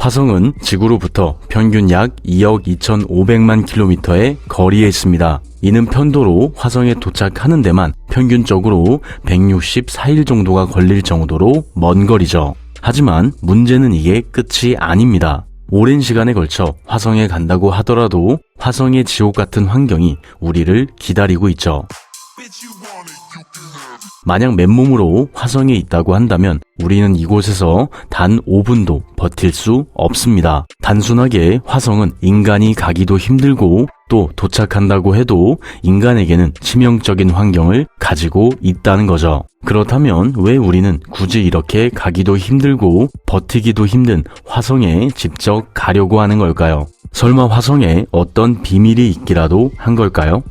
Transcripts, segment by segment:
화성은 지구로부터 평균 약 2억 2,500만 킬로미터의 거리에 있습니다. 이는 편도로 화성에 도착하는 데만 평균적으로 164일 정도가 걸릴 정도로 먼 거리죠. 하지만 문제는 이게 끝이 아닙니다. 오랜 시간에 걸쳐 화성에 간다고 하더라도 화성의 지옥 같은 환경이 우리를 기다리고 있죠. 만약 맨몸으로 화성에 있다고 한다면 우리는 이곳에서 단 5분도 버틸 수 없습니다. 단순하게 화성은 인간이 가기도 힘들고 또 도착한다고 해도 인간에게는 치명적인 환경을 가지고 있다는 거죠. 그렇다면 왜 우리는 굳이 이렇게 가기도 힘들고 버티기도 힘든 화성에 직접 가려고 하는 걸까요? 설마 화성에 어떤 비밀이 있기라도 한 걸까요?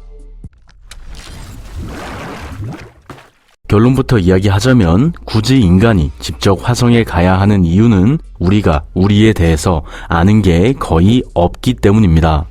결론부터 이야기하자면 굳이 인간이 직접 화성에 가야 하는 이유는 우리가 우리에 대해서 아는 게 거의 없기 때문입니다.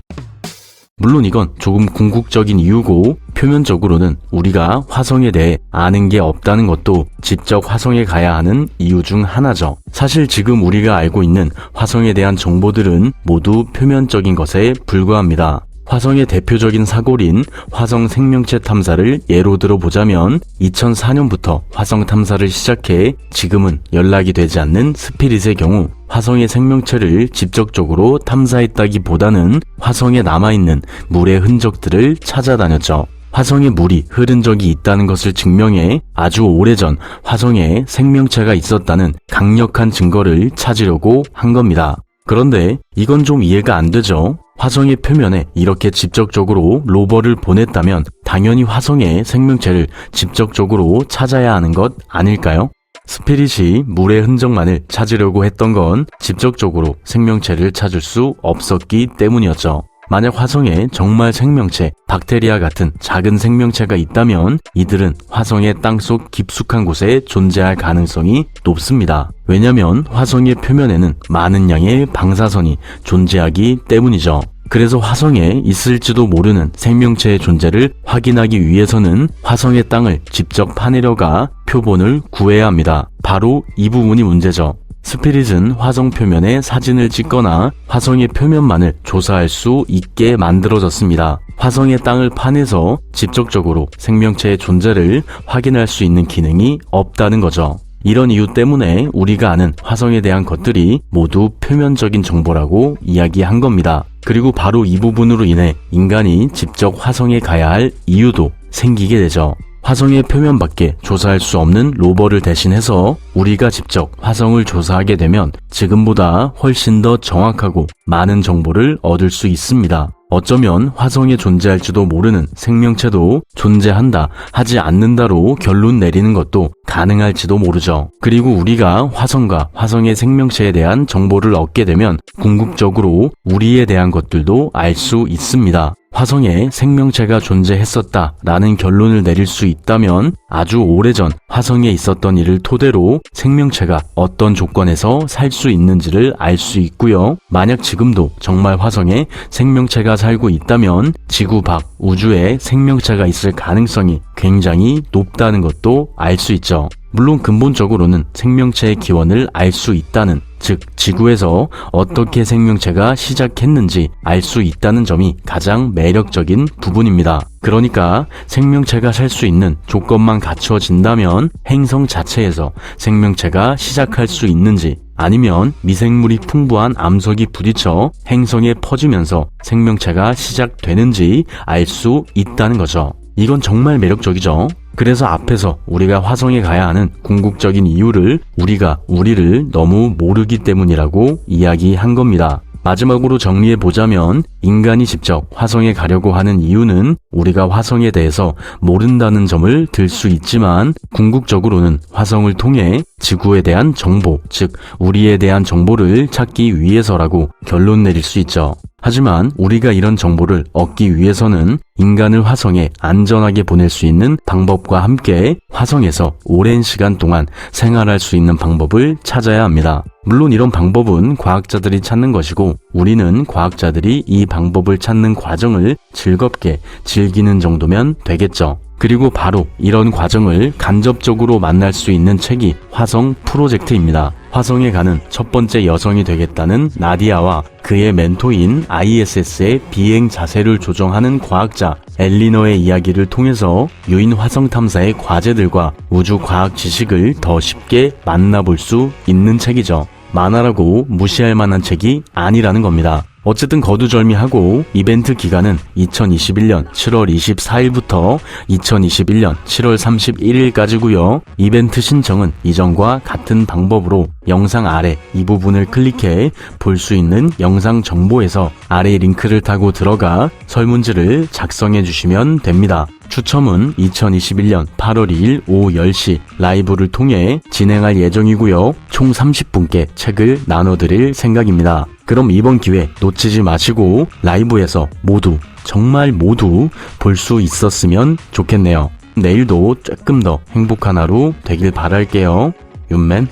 물론 이건 조금 궁극적인 이유고 표면적으로는 우리가 화성에 대해 아는 게 없다는 것도 직접 화성에 가야 하는 이유 중 하나죠. 사실 지금 우리가 알고 있는 화성에 대한 정보들은 모두 표면적인 것에 불과합니다. 화성의 대표적인 사골인 화성 생명체 탐사를 예로 들어보자면 2004년부터 화성 탐사를 시작해 지금은 연락이 되지 않는 스피릿의 경우 화성의 생명체를 직접적으로 탐사했다기보다는 화성에 남아있는 물의 흔적들을 찾아다녔죠. 화성에 물이 흐른 적이 있다는 것을 증명해 아주 오래전 화성에 생명체가 있었다는 강력한 증거를 찾으려고 한 겁니다. 그런데 이건 좀 이해가 안 되죠. 화성의 표면에 이렇게 직접적으로 로버를 보냈다면 당연히 화성의 생명체를 직접적으로 찾아야 하는 것 아닐까요? 스피릿이 물의 흔적만을 찾으려고 했던 건 직접적으로 생명체를 찾을 수 없었기 때문이었죠. 만약 화성에 정말 생명체, 박테리아 같은 작은 생명체가 있다면 이들은 화성의 땅속 깊숙한 곳에 존재할 가능성이 높습니다. 왜냐면 화성의 표면에는 많은 양의 방사선이 존재하기 때문이죠. 그래서 화성에 있을지도 모르는 생명체의 존재를 확인하기 위해서는 화성의 땅을 직접 파내려가 표본을 구해야 합니다. 바로 이 부분이 문제죠. 스피릿은 화성 표면에 사진을 찍거나 화성의 표면만을 조사할 수 있게 만들어졌습니다. 화성의 땅을 파내서 직접적으로 생명체의 존재를 확인할 수 있는 기능이 없다는 거죠. 이런 이유 때문에 우리가 아는 화성에 대한 것들이 모두 표면적인 정보라고 이야기한 겁니다. 그리고 바로 이 부분으로 인해 인간이 직접 화성에 가야 할 이유도 생기게 되죠. 화성의 표면밖에 조사할 수 없는 로버를 대신해서 우리가 직접 화성을 조사하게 되면 지금보다 훨씬 더 정확하고 많은 정보를 얻을 수 있습니다. 어쩌면 화성에 존재할지도 모르는 생명체도 존재한다, 하지 않는다로 결론 내리는 것도 가능할지도 모르죠. 그리고 우리가 화성과 화성의 생명체에 대한 정보를 얻게 되면 궁극적으로 우리에 대한 것들도 알 수 있습니다. 화성에 생명체가 존재했었다라는 결론을 내릴 수 있다면 아주 오래전 화성에 있었던 일을 토대로 생명체가 어떤 조건에서 살 수 있는지를 알 수 있고요. 만약 지금도 정말 화성에 생명체가 살고 있다면 지구 밖 우주에 생명체가 있을 가능성이 굉장히 높다는 것도 알 수 있죠. 물론 근본적으로는 생명체의 기원을 알 수 있다는 즉 지구에서 어떻게 생명체가 시작했는지 알 수 있다는 점이 가장 매력적인 부분입니다. 그러니까 생명체가 살 수 있는 조건만 갖춰진다면 행성 자체에서 생명체가 시작할 수 있는지 아니면 미생물이 풍부한 암석이 부딪혀 행성에 퍼지면서 생명체가 시작되는지 알 수 있다는 거죠. 이건 정말 매력적이죠. 그래서 앞에서 우리가 화성에 가야 하는 궁극적인 이유를 우리가 우리를 너무 모르기 때문이라고 이야기한 겁니다. 마지막으로 정리해 보자면 인간이 직접 화성에 가려고 하는 이유는 우리가 화성에 대해서 모른다는 점을 들 수 있지만 궁극적으로는 화성을 통해 지구에 대한 정보, 즉 우리에 대한 정보를 찾기 위해서라고 결론 내릴 수 있죠. 하지만 우리가 이런 정보를 얻기 위해서는 인간을 화성에 안전하게 보낼 수 있는 방법과 함께 화성에서 오랜 시간 동안 생활할 수 있는 방법을 찾아야 합니다. 물론 이런 방법은 과학자들이 찾는 것이고 우리는 과학자들이 이 방법을 찾는 과정을 즐겁게 즐기는 정도면 되겠죠. 그리고 바로 이런 과정을 간접적으로 만날 수 있는 책이 화성 프로젝트입니다. 화성에 가는 첫 번째 여성이 되겠다는 나디아와 그의 멘토인 ISS의 비행 자세를 조정하는 과학자 엘리너의 이야기를 통해서 유인 화성 탐사의 과제들과 우주 과학 지식을 더 쉽게 만나볼 수 있는 책이죠. 만화라고 무시할 만한 책이 아니라는 겁니다. 어쨌든 거두절미하고 이벤트 기간은 2021년 7월 24일부터 2021년 7월 31일까지고요. 이벤트 신청은 이전과 같은 방법으로 영상 아래 이 부분을 클릭해 볼 수 있는 영상 정보에서 아래 링크를 타고 들어가 설문지를 작성해 주시면 됩니다. 추첨은 2021년 8월 2일 오후 10시 라이브를 통해 진행할 예정이고요. 총 30분께 책을 나눠드릴 생각입니다. 그럼 이번 기회 놓치지 마시고 라이브에서 모두 정말 모두 볼 수 있었으면 좋겠네요. 내일도 조금 더 행복한 하루 되길 바랄게요. 윤맨